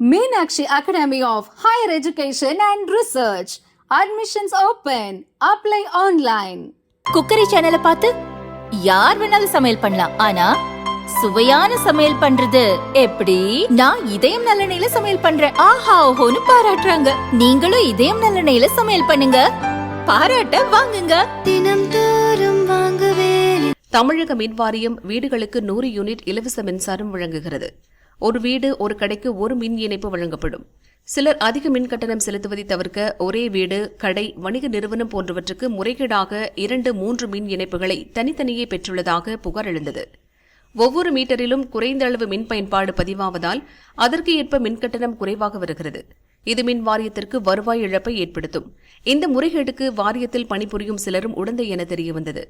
Meenakshi Academy of Higher Education and Research. Admissions open. Apply online. Cookery சேனலை பார்த்து யார் வேணாலும் சமையல் பண்ணலாம். ஆனா சுவையான சமையல் பண்றது எப்படி? நான் இதயம் நல்லெண்ணெயில சமையல் பண்றேன். ஆஹா ஓஹோன்னு பாராட்டுறாங்க. நீங்களும் இதயம் நல்லெண்ணெயில சமையல் பண்ணுங்க. பாராட்ட வாங்குங்க. தினம் தோறும் வாங்குவே தமிழக மின் வாரியம் வீடுகளுக்கு நூறு யூனிட் இலவச மின்சாரம் வழங்குகிறது. ஒரு வீடு ஒரு கடைக்கு ஒரு மின் இணைப்பு வழங்கப்படும். சிலர் அதிக மின் கட்டணம் செலுத்துவதை தவிர்க்க ஒரே வீடு கடை வணிக நிறுவனம் போன்றவற்றுக்கு முறைகேடாக இரண்டு மூன்று மின் இணைப்புகளை தனித்தனியே பெற்றுள்ளதாக புகார் எழுந்தது. ஒவ்வொரு மீட்டரிலும் குறைந்த அளவு மின் பயன்பாடு பதிவாவதால் அதற்கு ஏற்ப மின் கட்டணம் குறைவாக வருகிறது. இது மின் வாரியத்திற்கு வருவாய் இழப்பை ஏற்படுத்தும். இந்த முறைகேடுக்கு வாரியத்தில் பணிபுரியும் சிலரும் உடந்தை என தெரியவந்தது.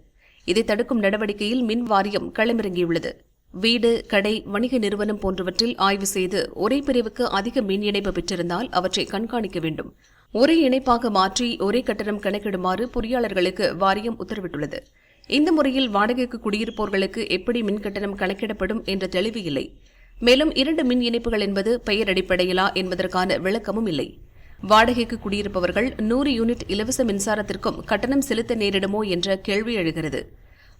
இதை தடுக்கும் நடவடிக்கையில் மின் வாரியம் களமிறங்கியுள்ளது. வீடு கடை வணிக நிறுவனம் போன்றவற்றில் ஆய்வு செய்து ஒரே பிரிவுக்கு அதிக மின் இணைப்பு பெற்றிருந்தால் அவற்றை கண்காணிக்க வேண்டும். ஒரே இணைப்பாக மாற்றி ஒரே கட்டணம் கணக்கிடுமாறு பொறியாளர்களுக்கு வாரியம் உத்தரவிட்டுள்ளது. இந்த முறையில் வாடகைக்கு குடியிருப்போர்களுக்கு எப்படி மின் கட்டணம் கணக்கிடப்படும் என்ற தெளிவு இல்லை. மேலும் இரண்டு மின் இணைப்புகள் என்பது பெயர் அடிப்படையிலா என்பதற்கான விளக்கமும் இல்லை. வாடகைக்கு குடியிருப்பவர்கள் நூறு யூனிட் இலவச மின்சாரத்திற்கும் கட்டணம் செலுத்த நேரிடுமோ என்ற கேள்வி எழுகிறது.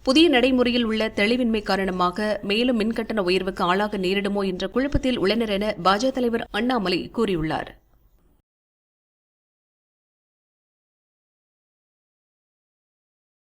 புதிய நடைமுறையில் உள்ள தெளிவின்மை காரணமாக மேலும் மின்கட்டண உயர்வுக்கு ஆளாக நேரிடுமோ என்ற குழப்பத்தில் உள்ளனர் என பாஜக தலைவர் அண்ணாமலை கூறியுள்ளார்.